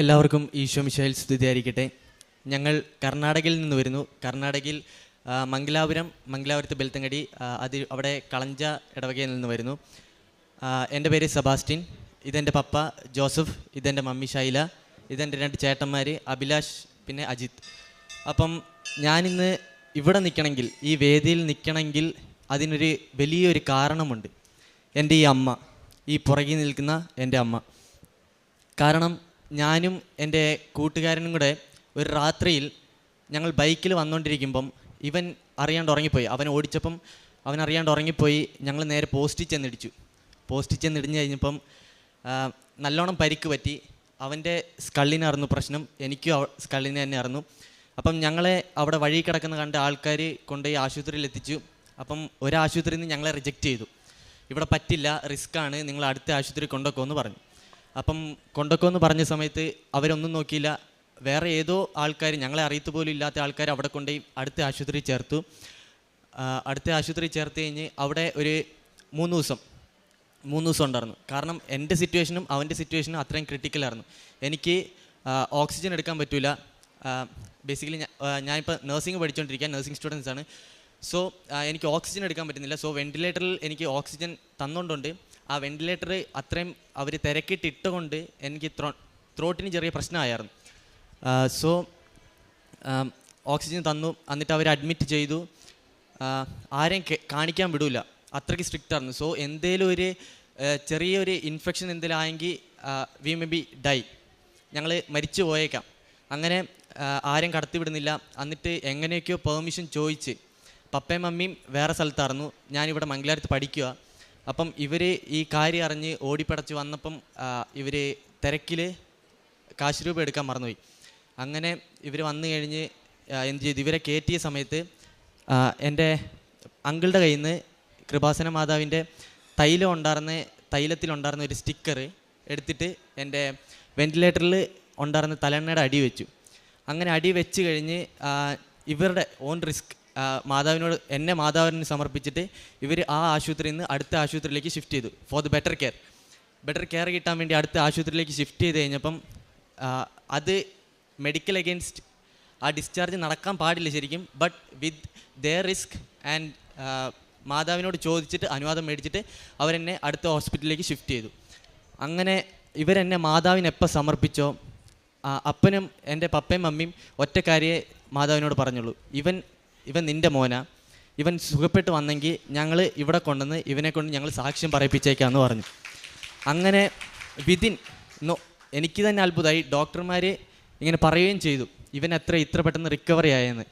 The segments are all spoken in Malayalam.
എല്ലാവർക്കും ഈശോ മിശായിൽ സ്തുതിയായിരിക്കട്ടെ. ഞങ്ങൾ കർണാടകയിൽ നിന്ന് വരുന്നു. കർണാടകയിൽ മംഗലാപുരം മംഗലാപുരത്ത് ബെൽത്തങ്ങടി അത് അവിടെ കളഞ്ച ഇടവകയിൽ നിന്ന് വരുന്നു. എന്റെ പേര് സെബാസ്റ്റ്യൻ. ഇതെന്റെ പപ്പ ജോസഫ്. ഇതെന്റെ മമ്മി ഷൈല ഇതെന്റെ രണ്ട് ചേട്ടന്മാർ അഭിലാഷ് പിന്നെ അജിത്. അപ്പം ഞാനിന്ന് ഇവിടെ നിൽക്കണമെങ്കിൽ ഈ വേദിയിൽ നിൽക്കണമെങ്കിൽ അതിനൊരു വലിയൊരു കാരണമുണ്ട്. എന്റെ ഈ അമ്മ ഈ പുറകിൽ നിൽക്കുന്ന എന്റെ അമ്മ. കാരണം ഞാനും എന്റെ കൂട്ടുകാരനും കൂടെ ഒരു രാത്രിയിൽ ഞങ്ങൾ ബൈക്കിൽ വന്നുകൊണ്ടിരിക്കുമ്പം ഇവൻ അറിയാണ്ട് ഉറങ്ങിപ്പോയി. അവൻ ഓടിച്ചപ്പം അവൻ അറിയാണ്ട് ഉറങ്ങിപ്പോയി ഞങ്ങൾ നേരെ പോസ്റ്റിൽ ചെന്നിടിച്ചു. പോസ്റ്റിൽ ചെന്നിടിഞ്ഞ് കഴിഞ്ഞപ്പം നല്ലോണം പരിക്ക് പറ്റി. അവന്റെ സ്കള്ളിനായിരുന്നു പ്രശ്നം. എനിക്കും സ്കള്ളിന് തന്നെ ആയിരുന്നു. അപ്പം ഞങ്ങളെ അവിടെ വഴി കിടക്കുന്ന കണ്ട ആൾക്കാർ കൊണ്ടുപോയി ആശുപത്രിയിൽ എത്തിച്ചു. അപ്പം ഒരു ആശുപത്രിയിൽ നിന്ന് ഞങ്ങളെ റിജക്റ്റ് ചെയ്തു. ഇവിടെ പറ്റില്ല റിസ്ക്കാണ് നിങ്ങൾ അടുത്ത ആശുപത്രി കൊണ്ടുപോക്കുമെന്ന് പറഞ്ഞു. അപ്പം കൊണ്ടുപോക്കുമെന്ന് പറഞ്ഞ സമയത്ത് അവരൊന്നും നോക്കിയില്ല. വേറെ ഏതോ ആൾക്കാർ ഞങ്ങളെ അറിയത്ത് പോലും ഇല്ലാത്ത ആൾക്കാർ അവിടെ കൊണ്ടുപോയി അടുത്ത ആശുപത്രി ചേർത്തു. അടുത്ത ആശുപത്രി ചേർത്ത് കഴിഞ്ഞ് അവിടെ ഒരു മൂന്ന് ദിവസം മൂന്ന് ദിവസം ഉണ്ടായിരുന്നു. കാരണം എന്റെ സിറ്റുവേഷനും അവന്റെ സിറ്റുവേഷനും അത്രയും ക്രിട്ടിക്കലായിരുന്നു എനിക്ക് ഓക്സിജൻ എടുക്കാൻ പറ്റില്ല ബേസിക്കലി ഞാനിപ്പോൾ നഴ്സിംഗ് പഠിച്ചുകൊണ്ടിരിക്കുക നഴ്സിംഗ് സ്റ്റുഡൻസ് ആണ്. സോ എനിക്ക് ഓക്സിജൻ എടുക്കാൻ പറ്റുന്നില്ല. സോ വെന്റിലേറ്ററിൽ എനിക്ക് ഓക്സിജൻ തന്നുകൊണ്ടുണ്ട് ആ വെന്റിലേറ്റർ അത്രയും അവർ തിരക്കിട്ടിട്ടുകൊണ്ട് എനിക്ക് ത്രോ ത്രോട്ടിന് ചെറിയ പ്രശ്നമായിരുന്നു. സോ ഓക്സിജൻ തന്നു. എന്നിട്ട് അവർ അഡ്മിറ്റ് ചെയ്തു. ആരെയും കാണിക്കാൻ വിടൂല. അത്രയ്ക്ക് സ്ട്രിക്റ്റ് ആയിരുന്നു. സോ എന്തേലും ഒരു ചെറിയൊരു ഇൻഫെക്ഷൻ എന്തെങ്കിലും ആയെങ്കിൽ വി മേ ബി ഡൈ ഞങ്ങൾ മരിച്ചു പോയേക്കാം. അങ്ങനെ ആരും കടത്തിവിടുന്നില്ല കടത്തി വിടുന്നില്ല. എന്നിട്ട് എങ്ങനെയൊക്കെയോ പെർമിഷൻ ചോദിച്ച്. പപ്പയും മമ്മിയും വേറെ സ്ഥലത്തായിരുന്നു. ഞാനിവിടെ മംഗലാരത്ത് പഠിക്കുക അപ്പം ഇവർ ഈ കാര്യം അറിഞ്ഞ് ഓടിപ്പടച്ച് വന്നപ്പം ഇവർ തിരക്കിൽ കാശ് രൂപ എടുക്കാൻ മറന്നുപോയി. അങ്ങനെ ഇവർ വന്നു കഴിഞ്ഞ് എന്ത് ചെയ്തു ഇവരെ കയറ്റിയ സമയത്ത് എന്റെ അങ്കിളുടെ കയ്യിൽ നിന്ന് കൃപാസന മാതാവിന്റെ തൈലം ഉണ്ടായിരുന്ന തൈലത്തിലുണ്ടായിരുന്ന ഒരു സ്റ്റിക്കർ എടുത്തിട്ട് എന്റെ വെന്റിലേറ്ററിൽ ഉണ്ടായിരുന്ന തലെണ്ണയുടെ അടി വെച്ചു. അങ്ങനെ അടി വെച്ച് കഴിഞ്ഞ് ഇവരുടെ ഓൺ റിസ്ക് മാതാവിനോട് എന്നെ മാതാവിന് സമർപ്പിച്ചിട്ട് ഇവർ ആ ആശുപത്രിയിൽ നിന്ന് അടുത്ത ആശുപത്രിയിലേക്ക് ഷിഫ്റ്റ് ചെയ്തു. For the better care better care കിട്ടാൻ വേണ്ടി അടുത്ത ആശുപത്രിയിലേക്ക് ഷിഫ്റ്റ് ചെയ്ത് കഴിഞ്ഞപ്പം അത് മെഡിക്കൽ അഗെയിൻസ്റ്റ് ആ ഡിസ്ചാർജ് നടക്കാൻ പാടില്ല ശരിക്കും. But with their risk and മാതാവിനോട് ചോദിച്ചിട്ട് അനുവാദം മേടിച്ചിട്ട് അവരെന്നെ അടുത്ത ഹോസ്പിറ്റലിലേക്ക് ഷിഫ്റ്റ് ചെയ്തു. അങ്ങനെ ഇവരെന്നെ മാതാവിന് എപ്പോൾ സമർപ്പിച്ചോ അപ്പനും എന്റെ പപ്പയും മമ്മിയും ഒറ്റ കാര്യേ മാതാവിനോട് പറഞ്ഞുള്ളൂ. ഇവൻ ഇവൻ നിന്റെ മോന. ഇവൻ സുഖപ്പെട്ട് വന്നെങ്കിൽ ഞങ്ങൾ ഇവിടെ കൊണ്ടുവന്ന് ഇവനെ കൊണ്ട് ഞങ്ങൾ സാക്ഷ്യം പറയിപ്പിച്ചേക്കാന്ന് പറഞ്ഞു. അങ്ങനെ വിതിൻ എനിക്ക് തന്നെ അത്ഭുതമായി ഡോക്ടർമാർ ഇങ്ങനെ പറയുകയും ചെയ്തു. ഇവൻ എത്ര ഇത്ര പെട്ടെന്ന് റിക്കവറി ആയെന്ന്.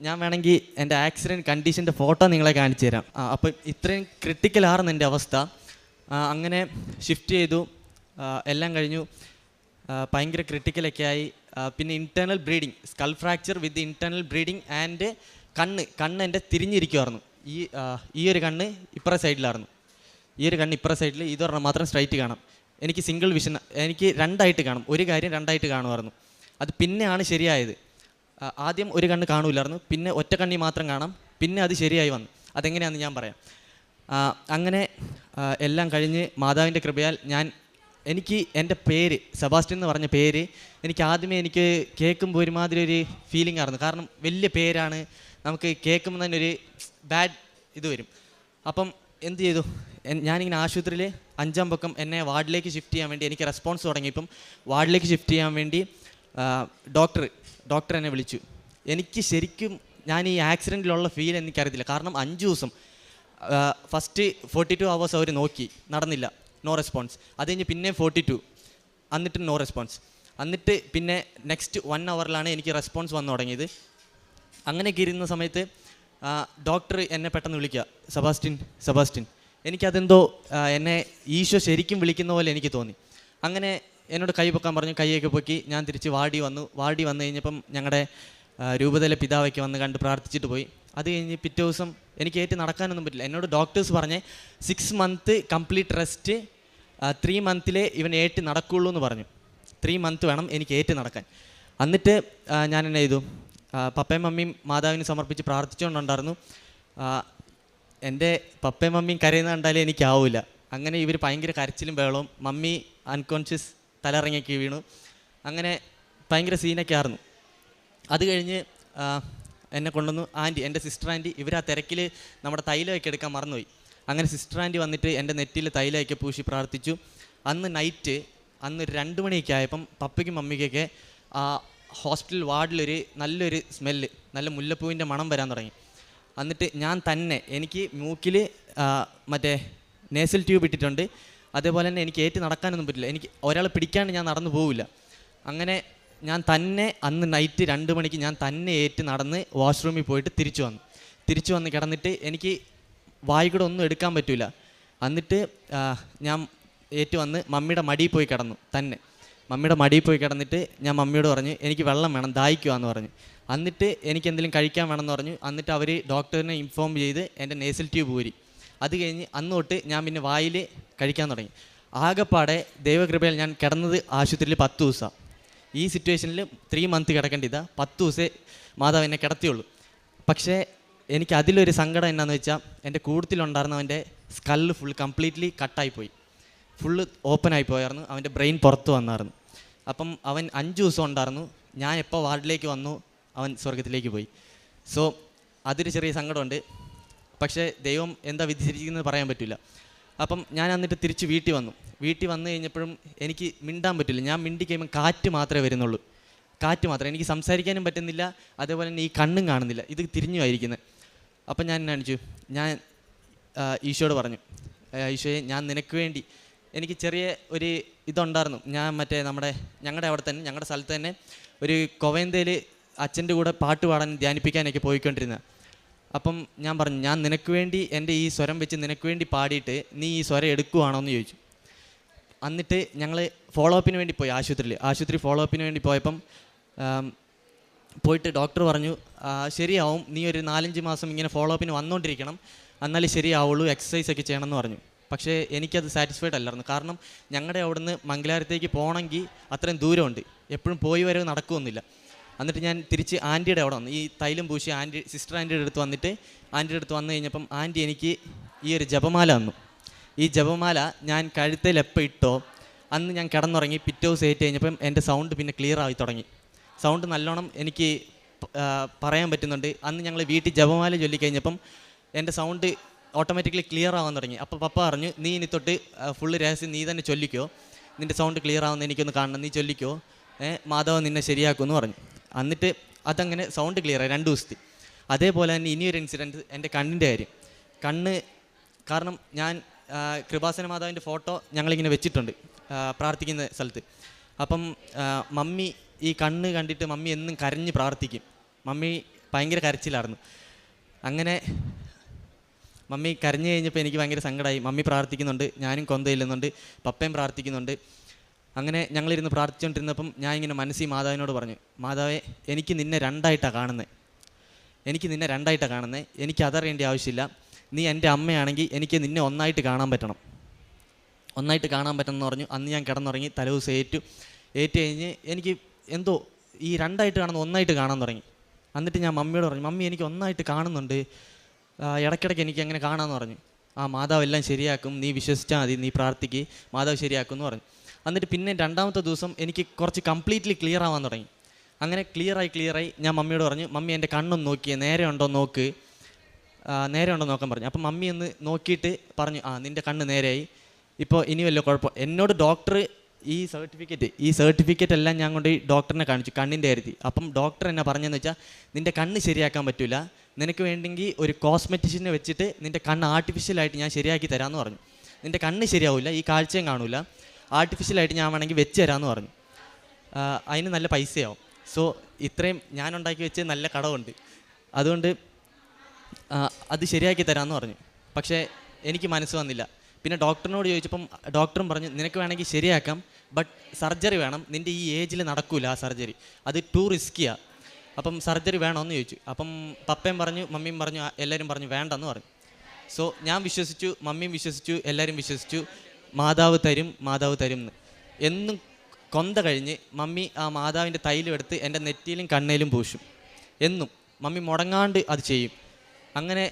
ഞാൻ വേണമെങ്കിൽ എന്റെ ആക്സിഡന്റ് കണ്ടീഷന്റെ ഫോട്ടോ നിങ്ങളെ കാണിച്ചു തരാം. ആ, അപ്പം ഇത്രയും ക്രിട്ടിക്കൽ ആർന്ന് എന്റെ അവസ്ഥ. അങ്ങനെ ഷിഫ്റ്റ് ചെയ്തു. എല്ലാം കഴിഞ്ഞു. ഭയങ്കര ക്രിട്ടിക്കലൊക്കെ ആയി. പിന്നെ internal bleeding skull fracture with internal bleeding and കണ്ണ് കണ്ണ് എന്റെ തിരിഞ്ഞിരിക്കുമായിരുന്നു ഈ ഈ ഒരു കണ്ണ് ഇപ്പുറ സൈഡിലായിരുന്നു ഈ ഒരു കണ്ണ് ഇപ്പുറ സൈഡിൽ ഇതൊരെണ്ണം മാത്രം സ്ട്രൈറ്റ് കാണാം. എനിക്ക് സിംഗിൾ വിഷൻ എനിക്ക് രണ്ടായിട്ട് കാണും. ഒരു കാര്യം രണ്ടായിട്ട് കാണുമായിരുന്നു അത് പിന്നെയാണ് ശരിയായത്. ആദ്യം ഒരു കണ്ണ് കാണൂലായിരുന്നു. പിന്നെ ഒറ്റ കണ്ണി മാത്രം കാണാം. പിന്നെ അത് ശരിയായി വന്നു. അതെങ്ങനെയാണെന്ന് ഞാൻ പറയാം. അങ്ങനെ എല്ലാം കഴിഞ്ഞ് മാതാവിന്റെ കൃപയാൽ ഞാൻ എനിക്ക് എന്റെ പേര് സെബാസ്റ്റ്യൻ എന്ന് പറഞ്ഞ പേര് എനിക്ക് ആദ്യമേ എനിക്ക് കേൾക്കുമ്പോൾ ഒരുമാതിരി ഒരു ഫീലിംഗ് ആയിരുന്നു. കാരണം വലിയ പേരാണ്. നമുക്ക് കേൾക്കുമ്പോൾ തന്നെ ഒരു ബാഡ് ഇത് വരും. അപ്പം എന്ത് ചെയ്തു? ഞാനിങ്ങനെ ആശുപത്രിയിൽ അഞ്ചാം പക്കം എന്നെ വാർഡിലേക്ക് ഷിഫ്റ്റ് ചെയ്യാൻ വേണ്ടി എനിക്ക് റെസ്പോൺസ് തുടങ്ങി. ഇപ്പം വാർഡിലേക്ക് ഷിഫ്റ്റ് ചെയ്യാൻ വേണ്ടി ഡോക്ടർ ഡോക്ടർ എന്നെ വിളിച്ചു. എനിക്ക് ശരിക്കും ഞാൻ ഈ ആക്സിഡന്റിലുള്ള ഫീൽ എനിക്കറിയത്തില്ല. കാരണം അഞ്ച് ദിവസം ഫസ്റ്റ് ഫോർട്ടി ടു അവേഴ്സ് അവർ നോക്കി. നടന്നില്ല. നോ റെസ്പോൺസ് അത് കഴിഞ്ഞ് പിന്നെ ഫോർട്ടി ടു എന്നിട്ട് നോ റെസ്പോൺസ് എന്നിട്ട് പിന്നെ നെക്സ്റ്റ് വൺ അവറിലാണ് എനിക്ക് റെസ്പോൺസ് വന്നു തുടങ്ങിയത്. അങ്ങനെയൊക്കെ ഇരുന്ന സമയത്ത് ഡോക്ടർ എന്നെ പെട്ടെന്ന് വിളിക്കുക. സെബാസ്റ്റിൻ സെബാസ്റ്റിൻ എനിക്കതെന്തോ എന്നെ ഈശോ ശരിക്കും വിളിക്കുന്ന പോലെ എനിക്ക് തോന്നി. അങ്ങനെ എന്നോട് കൈ പൊക്കാൻ പറഞ്ഞു കൈയൊക്കെ പൊക്കി ഞാൻ തിരിച്ച് വാടി വന്നു. വാടി വന്നു കഴിഞ്ഞപ്പം ഞങ്ങളുടെ രൂപതയിലെ പിതാവൊക്കെ വന്ന് കണ്ട് പ്രാർത്ഥിച്ചിട്ട് പോയി. അത് കഴിഞ്ഞ് പിറ്റേ ദിവസം എനിക്ക് ഏറ്റ് നടക്കാനൊന്നും പറ്റില്ല. എന്നോട് ഡോക്ടേഴ്സ് പറഞ്ഞ് six month complete rest three മന്തിലേ ഇവൻ ഏറ്റ് നടക്കുള്ളൂ എന്ന് പറഞ്ഞു. ത്രീ മന്ത് വേണം എനിക്ക് ഏറ്റ് നടക്കാൻ. എന്നിട്ട് ഞാൻ എന്നെ ചെയ്തു. പപ്പയും മമ്മിയും മാതാവിന് സമർപ്പിച്ച് പ്രാർത്ഥിച്ചുകൊണ്ടുണ്ടായിരുന്നു. എന്റെ പപ്പയും മമ്മിയും കരയുന്ന കണ്ടാലേ എനിക്കാവില്ല അങ്ങനെ ഇവർ ഭയങ്കര കരച്ചിലും ബഹളവും മമ്മി അൺകോൺഷ്യസ് തലറങ്ങിയൊക്കെ വീണു. അങ്ങനെ ഭയങ്കര സീനൊക്കെ ആയിരുന്നു. അത് കഴിഞ്ഞ് എന്നെ കൊണ്ടുവന്നു. ആന്റി എന്റെ സിസ്റ്റർ ആന്റി ഇവർ ആ തിരക്കിൽ നമ്മുടെ തൈലമൊക്കെ എടുക്കാൻ മറന്നുപോയി. അങ്ങനെ സിസ്റ്റർ ആന്റി വന്നിട്ട് എന്റെ നെറ്റിയിൽ തൈലയൊക്കെ പൂശി പ്രാർത്ഥിച്ചു. അന്ന് നൈറ്റ് അന്ന് രണ്ട് മണിയൊക്കെ ആയപ്പം പപ്പയ്ക്കും മമ്മിക്കൊക്കെ ആ ഹോസ്പിറ്റൽ വാർഡിലൊരു നല്ലൊരു സ്മെല്ല് നല്ല മുല്ലപ്പൂവിന്റെ മണം വരാൻ തുടങ്ങി. എന്നിട്ട് ഞാൻ തന്നെ എനിക്ക് മൂക്കിൽ മറ്റേ നേസൽ ട്യൂബ് ഇട്ടിട്ടുണ്ട്. അതേപോലെ തന്നെ എനിക്ക് ഏറ്റ് നടക്കാനൊന്നും പറ്റില്ല. എനിക്ക് ഒരാൾ പിടിക്കാണ്ട് ഞാൻ നടന്നു പോവില്ല. അങ്ങനെ ഞാൻ തന്നെ അന്ന് നൈറ്റ് രണ്ട് മണിക്ക് ഞാൻ തന്നെ ഏറ്റ് നടന്ന് വാഷ്റൂമിൽ പോയിട്ട് തിരിച്ചു വന്നു. തിരിച്ചു വന്ന് കിടന്നിട്ട് എനിക്ക് വായി കൂടെ ഒന്നും എടുക്കാൻ പറ്റില്ല എന്നിട്ട് ഞാൻ ഏറ്റു വന്ന് മമ്മിയുടെ മടിയിൽ പോയി കിടന്നു തന്നെ. മമ്മിയുടെ മടിയിൽ പോയി കിടന്നിട്ട് ഞാൻ മമ്മിയോട് പറഞ്ഞു എനിക്ക് വെള്ളം വേണം ദാഹിക്കുവാന്ന് പറഞ്ഞു. എന്നിട്ട് എനിക്ക് എന്തെങ്കിലും കഴിക്കാൻ വേണമെന്ന് പറഞ്ഞു. എന്നിട്ട് അവർ ഡോക്ടറിനെ ഇൻഫോം ചെയ്ത് എന്റെ നേസൽ ട്യൂബ് ഊരി. അത് കഴിഞ്ഞ് അന്ന് തൊട്ട് ഞാൻ പിന്നെ വായിൽ കഴിക്കാൻ തുടങ്ങി. ആകെപ്പാടെ ദൈവകൃപയിൽ ഞാൻ കിടന്നത് ആശുപത്രിയിൽ പത്ത് ദിവസമാണ് ഈ സിറ്റുവേഷനിൽ ത്രീ മന്ത് കിടക്കേണ്ടി ഇതാ പത്ത് ദിവസേ മാതാവ് എന്നെ കിടത്തിയുള്ളൂ. പക്ഷേ എനിക്ക് അതിലൊരു സങ്കടം എന്നാന്ന് വെച്ചാൽ എന്റെ കൂട്ടത്തിലുണ്ടായിരുന്നവന്റെ സ്കല്ല് ഫുൾ കംപ്ലീറ്റ്ലി കട്ടായിപ്പോയി ഫുള്ള് ഓപ്പൺ ആയി പോയായിരുന്നു. അവന്റെ ബ്രെയിൻ പുറത്ത് വന്നായിരുന്നു. അപ്പം അവൻ അഞ്ച് ദിവസം ഉണ്ടായിരുന്നു. ഞാൻ എപ്പോൾ വാർഡിലേക്ക് വന്നു അവൻ സ്വർഗത്തിലേക്ക് പോയി. സോ അതൊരു ചെറിയ സങ്കടമുണ്ട്. പക്ഷേ ദൈവം എന്താ വിധിച്ചിരിക്കുന്നത് പറയാൻ പറ്റില്ല. അപ്പം ഞാൻ എന്നിട്ട് തിരിച്ച് വീട്ടിൽ വന്നു. വീട്ടിൽ വന്നു കഴിഞ്ഞപ്പോഴും എനിക്ക് മിണ്ടാൻ പറ്റില്ല. ഞാൻ മിണ്ടി കഴിയുമ്പോൾ കാറ്റ് മാത്രമേ വരുന്നുള്ളൂ. കാറ്റ് മാത്രം. എനിക്ക് സംസാരിക്കാനും പറ്റുന്നില്ല. അതേപോലെ തന്നെ ഈ കണ്ണും കാണുന്നില്ല. ഇത് തിരിഞ്ഞു തിരിഞ്ഞുമായിരിക്കുന്നത് അപ്പം ഞാൻ കാണിച്ചു. ഞാൻ ഈശോയോട് പറഞ്ഞു. "ആ, ഈശോയെ ഞാൻ നിനക്ക് വേണ്ടി എനിക്ക് ചെറിയ ഒരു ഇതുണ്ടായിരുന്നു. ഞാൻ മറ്റേ നമ്മുടെ ഞങ്ങളുടെ അവിടെ തന്നെ ഞങ്ങളുടെ സ്ഥലത്ത് തന്നെ ഒരു കൊവേന്തയിൽ അച്ഛന്റെ കൂടെ പാട്ട് പാടാൻ ധ്യാനിപ്പിക്കാനൊക്കെ പോയിക്കൊണ്ടിരുന്നത് അപ്പം ഞാൻ പറഞ്ഞു ഞാൻ നിനക്ക് വേണ്ടി എന്റെ ഈ സ്വരം വെച്ച് നിനക്ക് വേണ്ടി പാടിയിട്ട് നീ ഈ സ്വരം എടുക്കുവാണോ എന്ന് ചോദിച്ചു. എന്നിട്ട് ഞങ്ങൾ ഫോളോ അപ്പിന് വേണ്ടി പോയി ആശുപത്രിയിൽ ആശുപത്രി ഫോളോ അപ്പിന് വേണ്ടി പോയപ്പം പോയിട്ട് ഡോക്ടർ പറഞ്ഞു "ആ, ശരിയാവും. നീ ഒരു നാലഞ്ച് മാസം ഇങ്ങനെ ഫോളോ അപ്പിന് വന്നുകൊണ്ടിരിക്കണം എന്നാലേ ശരിയാവുള്ളൂ എക്സസൈസ് ഒക്കെ ചെയ്യണമെന്ന് പറഞ്ഞു. പക്ഷേ എനിക്കത് സാറ്റിസ്ഫൈഡ് അല്ലായിരുന്നു. കാരണം ഞങ്ങളുടെ അവിടുന്ന് മംഗലാരത്തേക്ക് പോകണമെങ്കിൽ അത്രയും ദൂരമുണ്ട്. എപ്പോഴും പോയി വരവ് നടക്കുമൊന്നുമില്ല എന്നിട്ട് ഞാൻ തിരിച്ച് ആന്റിയുടെ അവിടെ വന്നു. ഈ തൈലം പൂശി ആന്റി സിസ്റ്റർ ആന്റിയുടെ അടുത്ത് വന്നിട്ട് ആന്റിയുടെ അടുത്ത് വന്നു കഴിഞ്ഞപ്പം ആന്റി എനിക്ക് ഈ ഒരു ജപമാല തന്നു. ഈ ജപമാല ഞാൻ കഴുത്തിൽ എപ്പോൾ ഇട്ടോ അന്ന് ഞാൻ കിടന്നുറങ്ങി പിറ്റേ ദിവസം ഏറ്റ് കഴിഞ്ഞപ്പം എന്റെ സൗണ്ട് പിന്നെ ക്ലിയർ ആയി തുടങ്ങി. സൗണ്ട് നല്ലോണം എനിക്ക് പറയാൻ പറ്റുന്നുണ്ട്. അന്ന് ഞങ്ങൾ വീട്ടിൽ ജപമാല ചൊല്ലിക്കഴിഞ്ഞപ്പം എന്റെ സൗണ്ട് ഓട്ടോമാറ്റിക്കലി ക്ലിയർ ആവാൻ തുടങ്ങി. അപ്പോൾ പപ്പ പറഞ്ഞു നീ ഇനി തൊട്ട് ഫുള്ള് രഹസ്യം നീ തന്നെ ചൊല്ലിക്കോ. നിന്റെ സൗണ്ട് ക്ലിയർ ആവുന്ന എനിക്കൊന്ന് കാണണം നീ ചൊല്ലിക്കോ. മാധവ നിന്നെ ശരിയാക്കുമെന്ന് പറഞ്ഞു. എന്നിട്ട് അതങ്ങനെ സൗണ്ട് ക്ലിയർ ആയി രണ്ട് ദിവസത്തെ അതേപോലെ തന്നെ ഇനിയൊരു ഇൻസിഡന്റ് എന്റെ കണ്ണിന്റെ കാര്യം. കണ്ണ് കാരണം ഞാൻ കൃപാസന മാതാവിന്റെ ഫോട്ടോ ഞങ്ങളിങ്ങനെ വെച്ചിട്ടുണ്ട് പ്രാർത്ഥിക്കുന്ന സ്ഥലത്ത്. അപ്പം മമ്മി ഈ കണ്ണ് കണ്ടിട്ട് മമ്മി എന്നും കരഞ്ഞ് പ്രാർത്ഥിക്കും. മമ്മി ഭയങ്കര കരച്ചിലായിരുന്നു. അങ്ങനെ മമ്മി കരഞ്ഞു കഴിഞ്ഞപ്പോൾ എനിക്ക് ഭയങ്കര സങ്കടമായി മമ്മി പ്രാർത്ഥിക്കുന്നുണ്ട് ഞാനും കൊന്തയില്ലെന്നുണ്ട് പപ്പയും പ്രാർത്ഥിക്കുന്നുണ്ട്. അങ്ങനെ ഞങ്ങളിരുന്ന് പ്രാർത്ഥിച്ചുകൊണ്ടിരുന്നപ്പം ഞാൻ ഇങ്ങനെ മനസ്സിൽ മാതാവിനോട് പറഞ്ഞു മാതാവേ എനിക്ക് നിന്നെ രണ്ടായിട്ടാണ് കാണുന്നത് എനിക്ക് നിന്നെ രണ്ടായിട്ടാണ് കാണുന്നത് എനിക്ക് അതറിയേണ്ട ആവശ്യമില്ല. നീ എന്റെ അമ്മയാണെങ്കിൽ എനിക്ക് നിന്നെ ഒന്നായിട്ട് കാണാൻ പറ്റണം. ഒന്നായിട്ട് കാണാൻ പറ്റണം എന്ന് പറഞ്ഞു. അന്ന് ഞാൻ കിടന്നുറങ്ങി തലേ ദിവസം ഏറ്റു ഏറ്റു കഴിഞ്ഞ് എനിക്ക് എന്തോ ഈ രണ്ടായിട്ട് കാണുന്ന ഒന്നായിട്ട് കാണാൻ തുടങ്ങി. എന്നിട്ട് ഞാൻ മമ്മിയോട് പറഞ്ഞു മമ്മി എനിക്ക് ഒന്നായിട്ട് കാണുന്നുണ്ട്. ഇടയ്ക്കിടയ്ക്ക് എനിക്ക് അങ്ങനെ കാണാമെന്ന് പറഞ്ഞു. ആ മാതാവ് എല്ലാം ശരിയാക്കും. നീ വിശ്വസിച്ചാൽ മതി. നീ പ്രാർത്ഥിക്ക്. മാതാവ് ശരിയാക്കും എന്ന് പറഞ്ഞു. എന്നിട്ട് പിന്നെ രണ്ടാമത്തെ ദിവസം എനിക്ക് കുറച്ച് കംപ്ലീറ്റ്ലി ക്ലിയർ ആവാൻ തുടങ്ങി. അങ്ങനെ ക്ലിയറായി ക്ലിയറായി ഞാൻ മമ്മിയോട് പറഞ്ഞു മമ്മി എന്റെ കണ്ണൊന്ന് നോക്കിയേ. നേരെ ഉണ്ടോ നോക്ക്. നേരെ ഉണ്ടോ നോക്കാൻ പറഞ്ഞു. അപ്പം മമ്മി ഒന്ന് നോക്കിയിട്ട് പറഞ്ഞു ആ നിന്റെ കണ്ണ് നേരെയായി. ഇപ്പോൾ ഇനി വല്ല കുഴപ്പം എന്നോട് ഡോക്ടർ ഈ സർട്ടിഫിക്കറ്റ് ഈ സർട്ടിഫിക്കറ്റ് എല്ലാം ഞാൻ കൊണ്ട് ഡോക്ടറിനെ കാണിച്ചു കണ്ണിന്റെ കാര്യത്തിൽ അപ്പം ഡോക്ടർ എന്നെ പറഞ്ഞതെന്ന് വെച്ചാൽ നിന്റെ കണ്ണ് ശരിയാക്കാൻ പറ്റില്ല നിനക്ക് വേണ്ടെങ്കിൽ ഒരു കോസ്മെറ്റിഷ്യനെ വെച്ചിട്ട് നിന്റെ കണ്ണ് ആർട്ടിഫിഷ്യലായിട്ട് ഞാൻ ശരിയാക്കി തരാമെന്ന് പറഞ്ഞു. നിന്റെ കണ്ണ് ശരിയാവില്ല ഈ കാഴ്ചയും കാണില്ല ആർട്ടിഫിഷ്യലായിട്ട് ഞാൻ വേണമെങ്കിൽ വെച്ച് തരാമെന്ന് പറഞ്ഞു. അതിന് നല്ല പൈസയാവും. സോ ഇത്രയും ഞാൻ ഉണ്ടാക്കി വെച്ച് നല്ല കടമുണ്ട് അതുകൊണ്ട് അത് ശരിയാക്കി തരാമെന്ന് പറഞ്ഞു. പക്ഷേ എനിക്ക് മനസ്സ് വന്നില്ല. പിന്നെ ഡോക്ടറിനോട് ചോദിച്ചപ്പം ഡോക്ടറും പറഞ്ഞു നിനക്ക് വേണമെങ്കിൽ ശരിയാക്കാം. ബട്ട് സർജറി വേണം. നിന്റെ ഈ ഏജിൽ നടക്കൂല ആ സർജറി അത് ടു റിസ്ക്കിയാണ് അപ്പം സർജറി വേണമെന്ന് ചോദിച്ചു. അപ്പം പപ്പയും പറഞ്ഞു മമ്മിയും പറഞ്ഞു എല്ലാവരും പറഞ്ഞു വേണ്ടെന്ന് പറഞ്ഞു. സോ ഞാൻ വിശ്വസിച്ചു മമ്മിയും വിശ്വസിച്ചു എല്ലാവരും വിശ്വസിച്ചു. മാതാവ് തരും മാതാവ് തരും എന്ന് എന്നും കൊന്ത കഴിഞ്ഞ് മമ്മി ആ മാതാവിന്റെ തൈലും എടുത്ത് എന്റെ നെറ്റിയിലും കണ്ണയിലും പൂശും. എന്നും മമ്മി മുടങ്ങാണ്ട് അത് ചെയ്യും. അങ്ങനെ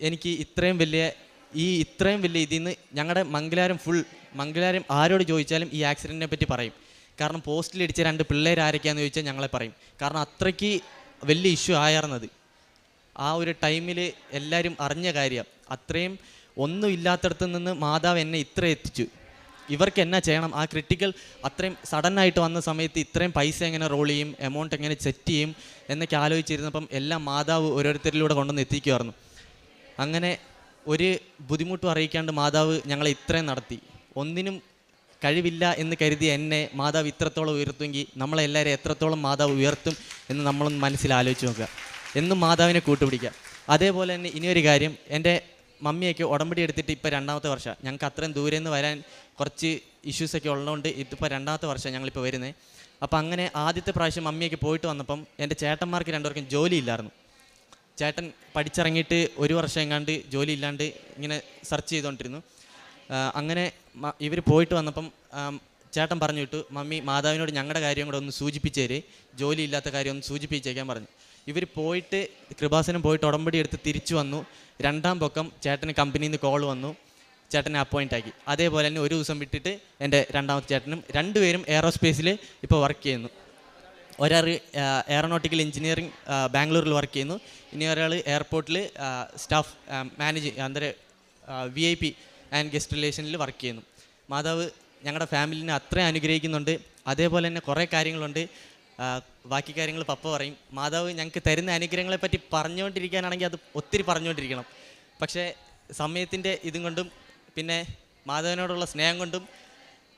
എനിക്ക് ഇത്രയും വലിയ ഈ ഇത്രയും വലിയ ഇതിൽ നിന്ന് ഞങ്ങളുടെ മംഗലാരം ഫുൾ മംഗലാരം ആരോട് ചോദിച്ചാലും ഈ ആക്സിഡന്റിനെ പറ്റി പറയും. കാരണം പോസ്റ്റിൽ പോസ്റ്റിലിടിച്ച രണ്ട് പിള്ളേർ ആരൊക്കെയാന്ന് ചോദിച്ചാൽ ഞങ്ങളെ പറയും. കാരണം അത്രയ്ക്ക് വലിയ ഇഷ്യൂ ആയിരുന്നത് ആ ഒരു ടൈമിൽ എല്ലാവരും അറിഞ്ഞ കാര്യം. അത്രയും ഒന്നും ഇല്ലാത്തടത്തു നിന്ന് മാതാവ് എന്നെ ഇത്ര എത്തിച്ചു. ഇവർക്ക് എന്നാ ചെയ്യണം? ആ ക്രിട്ടിക്കൽ അത്രയും സഡൻ ആയിട്ട് വന്ന സമയത്ത് ഇത്രയും പൈസ എങ്ങനെ റോൾ ചെയ്യും? എമൗണ്ട് എങ്ങനെ സെറ്റ് ചെയ്യും? എന്നൊക്കെ ആലോചിച്ചിരുന്നപ്പം എല്ലാം മാതാവ് ഓരോരുത്തരിലൂടെ കൊണ്ടുവന്ന് എത്തിക്കുമായിരുന്നു അങ്ങനെ ഒരു ബുദ്ധിമുട്ടും അറിയിക്കാണ്ട് മാതാവ് ഞങ്ങളെ ഇത്രയും നടത്തി. ഒന്നിനും കഴിവില്ല എന്ന് കരുതി എന്നെ മാതാവ് ഇത്രത്തോളം ഉയർത്തുമെങ്കിൽ നമ്മളെല്ലാവരും എത്രത്തോളം മാതാവ് ഉയർത്തും എന്ന് നമ്മളൊന്ന് മനസ്സിൽ ആലോചിച്ച് നോക്കുക. എന്നും മാതാവിനെ കൂട്ടുപിടിക്കുക. അതേപോലെ തന്നെ ഇനിയൊരു കാര്യം എന്റെ മമ്മിയൊക്കെ ഉടമ്പടി എടുത്തിട്ട് ഇപ്പോൾ രണ്ടാമത്തെ വർഷം ഞങ്ങൾക്ക് അത്രയും ദൂരെ നിന്ന് വരാൻ കുറച്ച് ഇഷ്യൂസൊക്കെ ഉള്ളതുകൊണ്ട് ഇതിപ്പോൾ രണ്ടാമത്തെ വർഷം ഞങ്ങളിപ്പോൾ വരുന്നത്. അപ്പോൾ അങ്ങനെ ആദ്യത്തെ പ്രാവശ്യം മമ്മിയൊക്കെ പോയിട്ട് വന്നപ്പം എന്റെ ചേട്ടന്മാർക്ക് രണ്ടുപേർക്കും ജോലി ഇല്ലായിരുന്നു. ചേട്ടൻ പഠിച്ചിറങ്ങിയിട്ട് ഒരു വർഷം എങ്ങാണ്ട് ജോലി ഇല്ലാണ്ട് ഇങ്ങനെ സെർച്ച് ചെയ്തുകൊണ്ടിരുന്നു അങ്ങനെ ഇവർ പോയിട്ട് വന്നപ്പം ചേട്ടൻ പറഞ്ഞു വിട്ടു മമ്മി മാതാവിനോട് ഞങ്ങളുടെ കാര്യം കൂടെ ഒന്ന് സൂചിപ്പിച്ചേര്. ജോലി ഇല്ലാത്ത കാര്യം ഒന്ന് സൂചിപ്പിച്ചേക്കാൻ പറഞ്ഞു. ഇവർ പോയിട്ട് കൃപാസനം പോയിട്ട് ഉടമ്പടി എടുത്ത് തിരിച്ചു വന്നു. രണ്ടാം പൊക്കം ചേട്ടന് കമ്പനിയിൽ നിന്ന് കോൾ വന്നു. ചേട്ടനെ അപ്പോയിന്റ് ആക്കി. അതേപോലെ തന്നെ ഒരു ദിവസം വിട്ടിട്ട് എന്റെ രണ്ടാമത്തെ ചേട്ടനും രണ്ടുപേരും എയറോസ്പേസിൽ ഇപ്പോൾ വർക്ക് ചെയ്യുന്നു. ഒരാൾ എയറോനോട്ടിക്കൽ എഞ്ചിനീയറിംഗ് ബാംഗ്ലൂരിൽ വർക്ക് ചെയ്യുന്നു. ഇനി ഒരാൾ എയർപോർട്ടിൽ staff manage അന്തര V I P and guest റിലേഷനിൽ വർക്ക് ചെയ്യുന്നു. മാതാവ് ഞങ്ങളുടെ ഫാമിലിനെ അത്രയും അനുഗ്രഹിക്കുന്നുണ്ട്. അതേപോലെ തന്നെ കുറേ കാര്യങ്ങളുണ്ട്. ബാക്കി കാര്യങ്ങൾ പപ്പ പറയും. മാതാവ് ഞങ്ങൾക്ക് തരുന്ന അനുഗ്രഹങ്ങളെ പറ്റി പറഞ്ഞുകൊണ്ടിരിക്കാനാണെങ്കിൽ അത് ഒത്തിരി പറഞ്ഞുകൊണ്ടിരിക്കണം പക്ഷേ സമയത്തിന്റെ ഇതും കൊണ്ടും പിന്നെ മാധവനോടുള്ള സ്നേഹം കൊണ്ടും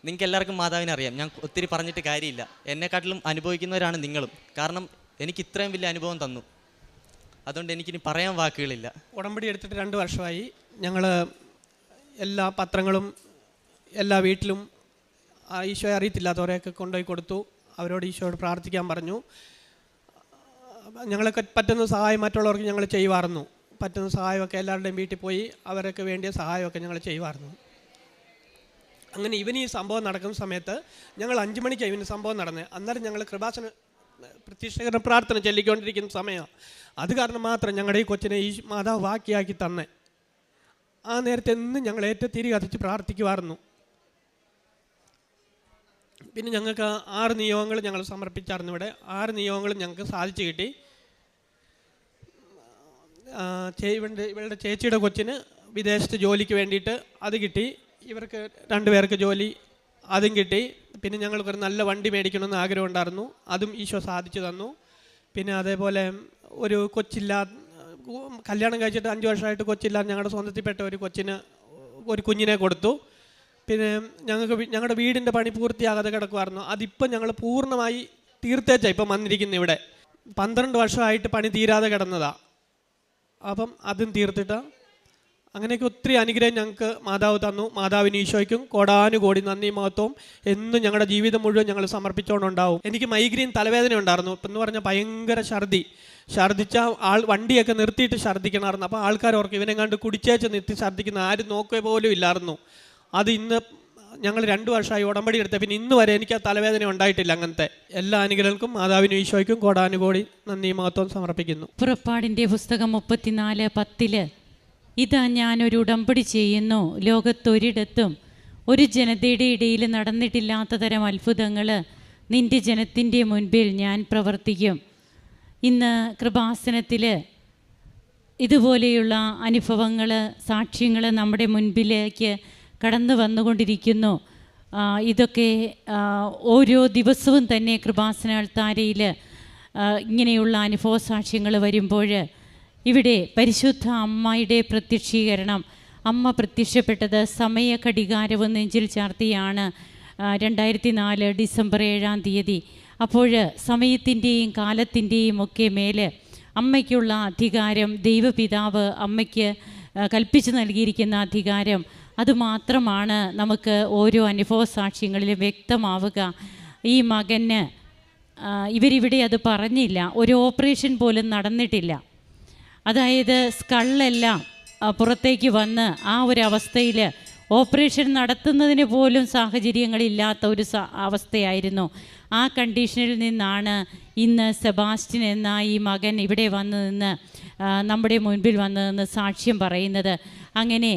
നിങ്ങൾക്ക് എല്ലാവർക്കും മാതാവിനെ അറിയാം ഞാൻ ഒത്തിരി പറഞ്ഞിട്ട് കാര്യമില്ല. എന്നെക്കാട്ടിലും അനുഭവിക്കുന്നവരാണ് നിങ്ങളും. കാരണം എനിക്ക് ഇത്രയും വലിയ അനുഭവം തന്നു. അതുകൊണ്ട് എനിക്കിനി പറയാൻ വാക്കുകളില്ല. ഉടമ്പടി എടുത്തിട്ട് രണ്ട് വർഷമായി. ഞങ്ങൾ എല്ലാ പത്രങ്ങളും എല്ലാ വീട്ടിലും ഈശോയെ അറിയത്തില്ലാത്തവരെയൊക്കെ കൊണ്ടുപോയി കൊടുത്തു. അവരോട് ഈശോയോട് പ്രാർത്ഥിക്കാൻ പറഞ്ഞു. ഞങ്ങളൊക്കെ പറ്റുന്ന സഹായം മറ്റുള്ളവർക്ക് ഞങ്ങൾ ചെയ്യുമായിരുന്നു. പറ്റുന്ന സഹായമൊക്കെ എല്ലാവരുടെയും വീട്ടിൽ പോയി അവരൊക്കെ വേണ്ടിയ സഹായമൊക്കെ ഞങ്ങൾ ചെയ്യുമായിരുന്നു. അങ്ങനെ ഇവന് ഈ സംഭവം നടക്കുന്ന സമയത്ത് ഞങ്ങൾ അഞ്ച് മണിക്കാണ് ഇവന് സംഭവം നടന്നത് അന്നേരം ഞങ്ങൾ കൃപാസന പ്രത്യക്ഷകരണ പ്രാർത്ഥന ചൊല്ലിക്കൊണ്ടിരിക്കുന്ന സമയമാണ് അത് കാരണം മാത്രം ഞങ്ങളുടെ ഈ കൊച്ചിനെ ഈ മാതാവ് വാക്കിയാക്കി തന്നെ. ആ നേരത്തെ നിന്ന് ഞങ്ങൾ ഏറ്റവും തിരി കത്തിച്ച് പ്രാർത്ഥിക്കുമായിരുന്നു പിന്നെ ഞങ്ങൾക്ക് ആറ് നിയോഗങ്ങൾ ഞങ്ങൾ സമർപ്പിച്ചായിരുന്നു ഇവിടെ. ആറ് നിയോഗങ്ങളും ഞങ്ങൾക്ക് സാധിച്ചു കിട്ടി. ചേ- ഇവളുടെ ചേച്ചിയുടെ കൊച്ചിന് വിദേശത്ത് ജോലിക്ക് വേണ്ടിയിട്ട് അത് കിട്ടി. ഇവർക്ക് രണ്ടുപേർക്ക് ജോലി അതും കിട്ടി. പിന്നെ ഞങ്ങൾക്കൊരു നല്ല വണ്ടി മേടിക്കണമെന്ന് ആഗ്രഹം ഉണ്ടായിരുന്നു അതും ഈശോ സാധിച്ചു തന്നു. പിന്നെ അതേപോലെ ഒരു കൊച്ചില്ലാ കല്യാണം കഴിച്ചിട്ട് അഞ്ച് വർഷമായിട്ട് കൊച്ചില്ലാ ഞങ്ങളുടെ സ്വന്തത്തിൽപ്പെട്ട ഒരു കൊച്ചിന് ഒരു കുഞ്ഞിനെ കൊടുത്തു. പിന്നെ ഞങ്ങൾക്ക് ഞങ്ങളുടെ വീടിന്റെ പണി പൂർത്തിയാകാതെ കിടക്കുമായിരുന്നു അതിപ്പോൾ ഞങ്ങൾ പൂർണമായി തീർത്തേച്ചാണ് ഇപ്പം വന്നിരിക്കുന്നത് ഇവിടെ. പന്ത്രണ്ട് വർഷമായിട്ട് പണി തീരാതെ കിടന്നതാണ് അപ്പം അതും തീർത്തിട്ട് അങ്ങനെയൊക്കെ ഒത്തിരി അനുഗ്രഹം ഞങ്ങൾക്ക് മാതാവ് തന്നു. മാതാവിന് ഈശോയ്ക്കും കോടാനുകോടി നന്ദി മഹത്വം. എന്നും ഞങ്ങളുടെ ജീവിതം മുഴുവൻ ഞങ്ങൾ സമർപ്പിച്ചുകൊണ്ടുണ്ടാവും. എനിക്ക് മൈഗ്രെയിൻ തലവേദന ഉണ്ടായിരുന്നു. എന്ന് പറഞ്ഞാൽ ഭയങ്കര ഛർദി. ഛർദിച്ച ആൾ വണ്ടിയൊക്കെ നിർത്തിയിട്ട് ഛർദ്ദിക്കണമായിരുന്നു അപ്പോൾ ആൾക്കാർ ഓർക്കും ഇവനെ കണ്ട് കുടിച്ചേച്ച് നിർത്തി ഛർദ്ദിക്കുന്ന ആരും നോക്കുക പോലും ഇല്ലായിരുന്നു. അത് ഇന്ന് ഞങ്ങൾ രണ്ട് വർഷമായി ഉടമ്പടി എടുത്ത. പിന്നെ ഇന്ന് വരെ എനിക്ക് ആ തലവേദന ഉണ്ടായിട്ടില്ല അങ്ങനത്തെ. എല്ലാ അനുഗ്രഹങ്ങൾക്കും മാതാവിനും ഈശോയ്ക്കും കോടാനുകോടി നന്ദി മഹത്വം സമർപ്പിക്കുന്നു. പുറപ്പാടിന്റെ പുസ്തകം മുപ്പത്തിനാല് പത്തിൽ ഇതാ ഞാനൊരു ഉടമ്പടി ചെയ്യുന്നു. ലോകത്തൊരിടത്തും ഒരു ജനതയുടെ ഇടയിൽ നടന്നിട്ടില്ലാത്ത തരം അത്ഭുതങ്ങൾ നിന്റെ ജനത്തിന്റെ മുൻപിൽ ഞാൻ പ്രവർത്തിക്കും. ഇന്ന് കൃപാസനത്തിൽ ഇതുപോലെയുള്ള അനുഭവങ്ങൾ സാക്ഷ്യങ്ങൾ നമ്മുടെ മുൻപിലേക്ക് കടന്നു വന്നുകൊണ്ടിരിക്കുന്നു. ഇതൊക്കെ ഓരോ ദിവസവും തന്നെ കൃപാസന അൾത്താരയിൽ ഇങ്ങനെയുള്ള അനുഭവ സാക്ഷ്യങ്ങൾ വരുമ്പോൾ ഇവിടെ പരിശുദ്ധ അമ്മയുടെ പ്രത്യക്ഷീകരണം. അമ്മ പ്രത്യക്ഷപ്പെട്ടത് സമയ കടികാരവും നെഞ്ചിൽ ചാർത്തിയാണ് രണ്ടായിരത്തി നാല് ഡിസംബർ ഏഴാം തീയതി. അപ്പോൾ സമയത്തിന്റെയും കാലത്തിന്റെയും ഒക്കെ മേലെ അമ്മയ്ക്കുള്ള അധികാരം ദൈവപിതാവ് അമ്മയ്ക്ക് കൽപ്പിച്ചു നൽകിയിരിക്കുന്ന അധികാരം. അതുമാത്രമാണ് നമുക്ക് ഓരോ അനുഭവ സാക്ഷ്യങ്ങളിലും വ്യക്തമാവുക. ഈ മകന് ഇവരിവിടെ അത് പറഞ്ഞില്ല. ഒരു ഓപ്പറേഷൻ പോലും നടന്നിട്ടില്ല. അതായത് സ്കളെല്ലാം ആ, പുറത്തേക്ക് വന്ന് ആ ഒരു അവസ്ഥയിൽ ഓപ്പറേഷൻ നടത്തുന്നതിന് പോലും സാഹചര്യങ്ങളില്ലാത്ത ഒരു അവസ്ഥയായിരുന്നു. ആ കണ്ടീഷനിൽ നിന്നാണ് ഇന്ന് സെബാസ്റ്റ്യൻ എന്ന ഈ മകൻ ഇവിടെ വന്ന് നിന്ന് നമ്മുടെ മുൻപിൽ വന്ന് നിന്ന് സാക്ഷ്യം പറയുന്നത്. അങ്ങനെ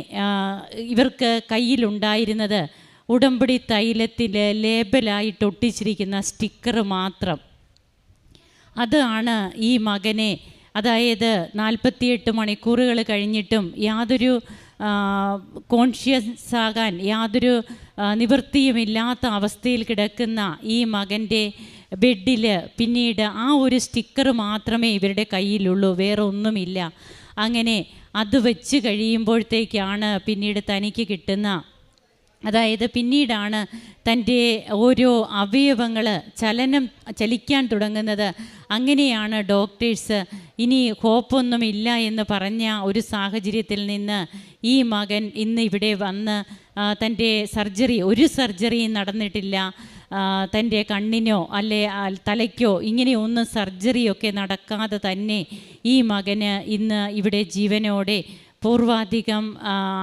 ഇവർക്ക് കയ്യിലുണ്ടായിരുന്നത് ഉടമ്പടി തൈലത്തിൽ ലേബലായിട്ട് ഒട്ടിച്ചിരിക്കുന്ന സ്റ്റിക്കർ മാത്രം. അതാണ് ഈ മകനെ അതായത് നാൽപ്പത്തിയെട്ട് മണിക്കൂറുകൾ കഴിഞ്ഞിട്ടും യാതൊരു കോൺഷ്യസ് ആകാൻ യാതൊരു നിവൃത്തിയുമില്ലാത്ത അവസ്ഥയിൽ കിടക്കുന്ന ഈ മകന്റെ ബെഡിൽ പിന്നീട് ആ ഒരു സ്റ്റിക്കർ മാത്രമേ ഇവരുടെ കയ്യിലുള്ളൂ വേറെ ഒന്നുമില്ല അങ്ങനെ അത് വെച്ച് കഴിയുമ്പോഴത്തേക്കാണ് പിന്നീട് തനിക്ക് കിട്ടുന്ന അതായത് പിന്നീടാണ് തന്റെ ഓരോ അവയവങ്ങൾ ചലനം ചലിക്കാൻ തുടങ്ങുന്നത്. അങ്ങനെയാണ് ഡോക്ടേഴ്സ് ഇനി ഹോപ്പൊന്നുമില്ല എന്ന് പറഞ്ഞ ഒരു സാഹചര്യത്തിൽ നിന്ന് ഈ മകൻ ഇന്ന് ഇവിടെ വന്ന് തന്റെ സർജറി ഒരു സർജറിയും നടന്നിട്ടില്ല. തന്റെ കണ്ണിനോ അല്ലെ തലയ്ക്കോ ഇങ്ങനെയൊന്നും സർജറിയൊക്കെ നടക്കാതെ തന്നെ ഈ മകന് ഇന്ന് ഇവിടെ ജീവനോടെ പൂർവാധികം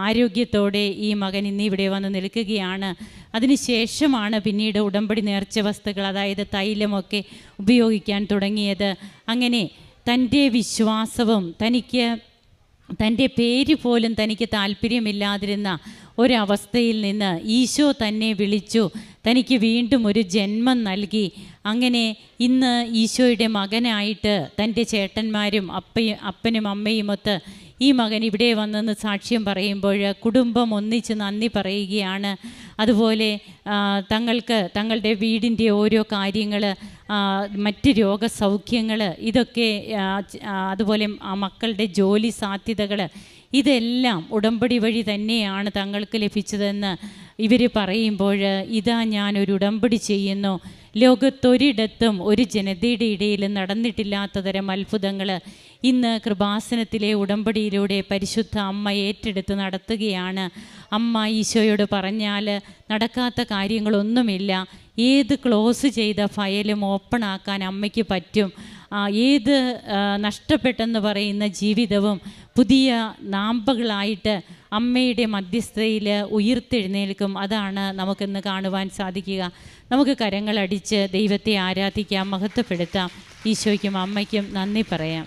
ആരോഗ്യത്തോടെ ഈ മകൻ ഇന്ന് ഇവിടെ വന്ന് നിൽക്കുകയാണ്. അതിനുശേഷമാണ് പിന്നീട് ഉടമ്പടി നേർച്ച വസ്തുക്കൾ അതായത് തൈലമൊക്കെ ഉപയോഗിക്കാൻ തുടങ്ങിയത്. അങ്ങനെ തന്റെ വിശ്വാസവും തനിക്ക് തന്റെ പേര് പോലും തനിക്ക് താല്പര്യമില്ലാതിരുന്ന ഒരവസ്ഥയിൽ നിന്ന് ഈശോ തന്നെ വിളിച്ചു തനിക്ക് വീണ്ടും ഒരു ജന്മം നൽകി. അങ്ങനെ ഇന്ന് ഈശോയുടെ മകനായിട്ട് തന്റെ ചേട്ടന്മാരും അപ്പയും അപ്പനും അമ്മയുമൊത്ത് ഈ മകൻ ഇവിടെ വന്നെന്ന് സാക്ഷ്യം പറയുമ്പോൾ കുടുംബം ഒന്നിച്ച് നന്ദി പറയുകയാണ്. അതുപോലെ തങ്ങൾക്ക് തങ്ങളുടെ വീടിന്റെ ഓരോ കാര്യങ്ങൾ മറ്റ് രോഗസൗഖ്യങ്ങൾ ഇതൊക്കെ അതുപോലെ ആ മക്കളുടെ ജോലി സാധ്യതകൾ ഇതെല്ലാം ഉടമ്പടി വഴി തന്നെയാണ് തങ്ങൾക്ക് ലഭിച്ചതെന്ന് ഇവർ പറയുമ്പോൾ ഇതാ ഞാനൊരു ഉടമ്പടി ചെയ്യുന്നു. ലോകത്തൊരിടത്തും ഒരു ജനതയുടെ ഇടയിൽ നടന്നിട്ടില്ലാത്ത തരം അത്ഭുതങ്ങൾ ഇന്ന് കൃപാസനത്തിലെ ഉടമ്പടിയിലൂടെ പരിശുദ്ധ അമ്മ ഏറ്റെടുത്ത് നടത്തുകയാണ്. അമ്മ ഈശോയോട് പറഞ്ഞാൽ നടക്കാത്ത കാര്യങ്ങളൊന്നുമില്ല. ഏത് ക്ലോസ് ചെയ്ത ഫയലും ഓപ്പൺ ആക്കാൻ അമ്മയ്ക്ക് പറ്റും. ഏത് നഷ്ടപ്പെട്ടെന്ന് പറയുന്ന ജീവിതവും പുതിയ നാമ്പകളായിട്ട് അമ്മയുടെ മധ്യസ്ഥതയിൽ ഉയർത്തെഴുന്നേൽക്കും. അതാണ് നമുക്കിന്ന് കാണുവാൻ സാധിക്കുക. നമുക്ക് കരങ്ങളടിച്ച് ദൈവത്തെ ആരാധിക്കാം മഹത്വപ്പെടുത്താം. ഈശോയ്ക്കും അമ്മയ്ക്കും നന്ദി പറയാം.